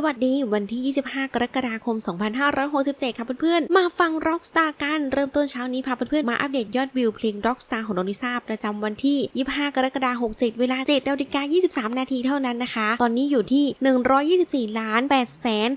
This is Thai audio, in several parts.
สวัสดีวันที่ 25 กรกฎาคม 2567 ค่ะเพื่อนๆ มาฟัง Rockstar กัน เริ่มต้นเช้านี้พาเพื่อนๆ มาอัปเดตยอดวิวเพลง Rockstar ของโนนิซาประจำวันที่ 25 กรกฎาคม 67 เวลา7นาฬิกา23 นาทีเท่านั้นนะคะ ตอนนี้อยู่ที่ 124 ล้าน8แสน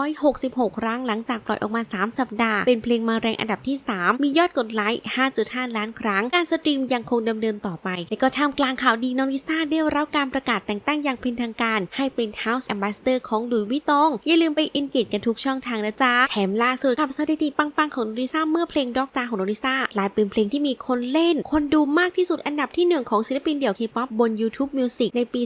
266 ครั้งหลังจากปล่อยออกมา 3 สัปดาห์ เป็นเพลงมาแรงอันดับที่ 3 มียอดกดไลค์ 5.5 ล้านครั้ง การสตรีมยังคงดำเนินต่อไป และก็ท่ามกลางข่าวดีน้องลิซ่าได้รับการประกาศแต่งตั้งอย่างเป็นทางการ ให้เป็น House Ambassador ของหลุยวิตองอย่าลืมไปอินเกจกันทุกช่องทางนะจ๊ะ แถมล่าสุดกับสถิติปังๆของโน้องลิซ่าเมื่อเพลงด็อกตาของโน้องลิซ่ากลายเป็นเพลงที่มีคนเล่น คนดูมากที่สุดอันดับที่หนึ่งของศิลปินเดี่ยวทีป๊อปบน YouTube Music ในปี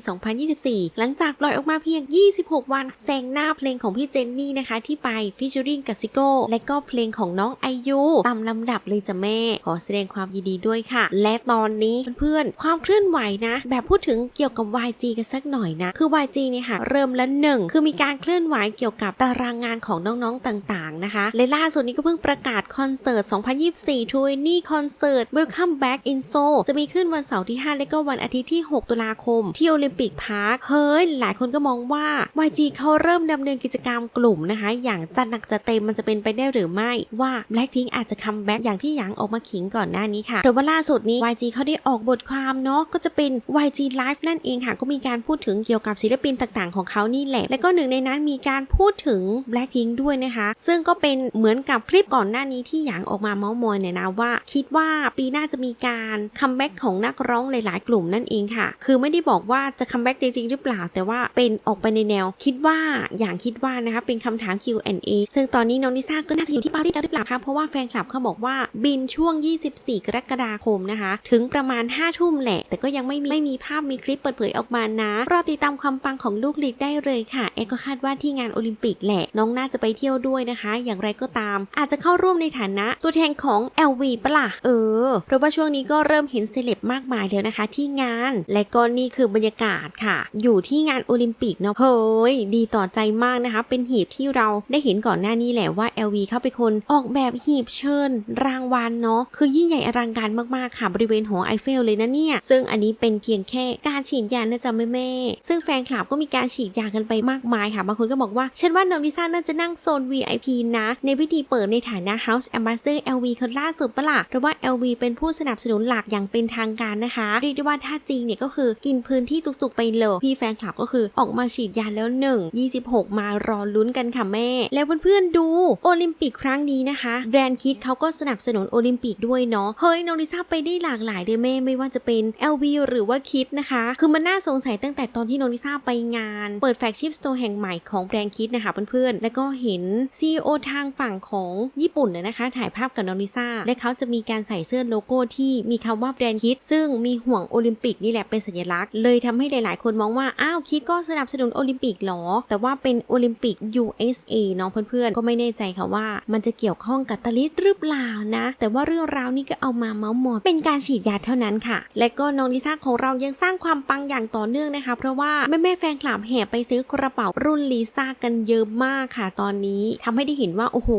2024 หลังจากปล่อยออกมาเพียง 26 วันแซงหน้าเพลงของพี่เจนนี่นะคะที่ไปฟิชเชอริงกับซิโก้และก็เพลงของน้องไอยูตามลำดับเลยจ้ะแม่ ขอแสดงความยินดีด้วยค่ะ และตอนนี้เพื่อนๆความเคลื่อนไหวนะ แบบพูดถึงเกี่ยวกับ YG กันสักหน่อยนะ คือ YG เนี่ยค่ะ เริ่มละหนึ่งคือมีการเคลื่อนไหวเกี่ยวกับตารางงานของน้องๆต่างๆนะคะและล่าสุดนี้ก็เพิ่งประกาศคอนเสิร์ต 2024 t w i n y Concert Welcome Back in Seoul จะมีขึ้นวันเสาร์ที่ 5 และก็วันอาทิตย์ที่ 6 ตุลาคม ที่โอลิมปิกพาร์ค เฮ้ย หลายคนก็มองว่า YG เขาเริ่มดำเนินกิจกรรมกลุ่มนะคะ อย่างจัดหนักจัดเต็มมันจะเป็นไปได้หรือไม่ว่า Blackpink อาจจะคัมแบ็กอย่างที่หยางออกมาขิงก่อนหน้านี้ค่ะแต่ว่าล่าสุดนี้ YG เขาได้ออกบทความเนาะก็จะเป็น YG Live นั่นเองค่ะก็มีการพูดถึงเกี่ยวกับศิลปินต่างๆ ของเขานี่แหละ และก็หนึ่งในนั้นมีการพูดถึง Blackpink ด้วยนะคะ ซึ่งก็เป็นเหมือนกับคลิปก่อนหน้านี้ที่หยางออกมาเมาส์มอยเนี่ยนะว่า คิดว่าปีหน้าจะมีการคัมแบ็กของนักร้องหลายๆ กลุ่มนั่นเองค่ะ คือไม่ได้บอกว่าจะคัมแบ็กจริงๆหรือเปล่า แต่ว่าเป็นออกไปในแนว คิดว่าอย่างคิดว่านะคะเป็นคำถาม Q&A ซึ่งตอนนี้น้องนิซ่าก็น่าจะอยู่ที่ปารีสแล้วหรือเปล่าคะเพราะว่าแฟนคลับเขาบอกว่าบินช่วง 24 กรกฎาคมนะคะ ถึงประมาณ 5 ทุ่มแหละ แต่ก็ยังไม่มีไม่มีภาพมีคลิปเปิดเผยออกมานะรอติดตามความปังของลูกลิกได้เลยค่ะเอก็คาดว่าที่งานโอลิมปิกแหละ น้องน่าจะไปเที่ยวด้วยนะคะ อย่างไรก็ตาม อาจจะเข้าร่วมในฐานะตัวแทนของ LV ปะล่ะเออ เพราะว่าช่วงนี้ก็เริ่มเห็นเซเลบมากมายแล้วนะคะ ที่งาน และก็นี่คือบรรยากาศค่ะ อยู่ที่งานโอลิมปิกเนาะเฮ้ยดีต่อใจมากนะคะ เป็นหีบที่เราได้เห็นก่อนหน้านี้แหละว่า LV เข้าไปคนออกแบบหีบเชิญ รางวัลเนาะคือยิ่งใหญ่อลังการมากๆค่ะบริเวณหอไอเฟลเลยนะเนี่ย ซึ่งอันนี้เป็นเพียงแค่การฉีดยานะจ๊ะแม่แม่ซึ่งแฟนคลับก็มีการฉีดยากันไปมากมายค่ะ บางคนก็บอกว่า ฉันว่าน้องลิซ่าน่าจะนั่งโซน VIP นะ ในพิธีเปิดในฐานะ House Ambassador LV คนล่าสุดปะล่ะเพราะว่า LV เป็นผู้สนับสนุนหลักอย่างเป็นทางการนะคะเรียกได้ว่าถ้าจริงเนี่ยก็คือกินพื้นที่จุกๆไปเลยพี่แฟนคลับก็คือออกมาฉีดยาแล้วหนึ่ง26 มารอลุ้นกันค่ะแม่ แล้วเพื่อนๆดูโอลิมปิกครั้งนี้นะคะแบรนด์คิดเขาก็สนับสนุนโอลิมปิกด้วยเนาะเฮ้ยน้องลิซ่าไปได้หลากหลายเลยแม่ไม่ว่าจะเป็น LV หรือว่าคิดนะคะ คือมันน่าสงสัยตั้งแต่ตอนที่น้องลิซ่าไปงาน เปิดแฟกชิพสโตร์แห่งใหม่ของแบรนด์คิดนะคะเพื่อนๆ แล้วก็เห็น CEO ทางฝั่งของญี่ปุ่นน่ะนะคะ ถ่ายภาพกับน้องลิซ่า และเขาจะมีการใส่เสื้อโลโก้ที่มีคำว่าแบรนด์คิด ซึ่งมีห่วงโอลิมปิกนี่แหละเป็นสัญลักษณ์ เลยทำให้หลายๆ คนมองว่า อ้าวคิดก็สนับสนุนโอลิมปิกหรอ แต่ว่าเป็นโอลิมปิก USA เนาะเพื่อนๆ ก็ไม่แน่ใจค่ะว่า มันจะเกี่ยวข้องกับตลิสหรือเปล่านะ แต่ว่าเรื่องราวนี้ก็เอามาเมาส์มอยเป็นการฉีดยาเท่านั้นค่ะ และก็น้องลิซ่าของเรายังสร้างความปังอย่างต่อเนื่องนะคะ เพราะว่าแม่ๆแฟนคลับแห่ไปซื้อกระเป๋ารุ่นลิซ่ากันเยอะมากค่ะ ตอนนี้ทำให้ได้เห็นว่าโอ้โห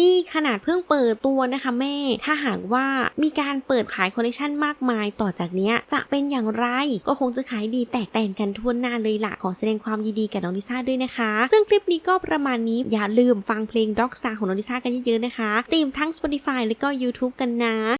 นี่ขนาดเพิ่งเปิดตัวนะคะแม่ ถ้าหากว่ามีการเปิดขายคอลเลคชันมากมายต่อจากนี้จะเป็นอย่างไรก็คงจะขายดีแตกแต่งกันทั่วหน้าเลยล่ะขอแสดงความยินดีกับน้องลิซ่าด้วยนะคะ ซึ่งคลิปนี้ก็ประมาณนี้อย่าลืมฟังเพลง Rockstar ของน้องลิซ่ากันเยอะๆนะคะตีมทั้ง Spotify และก็ YouTube กันนะ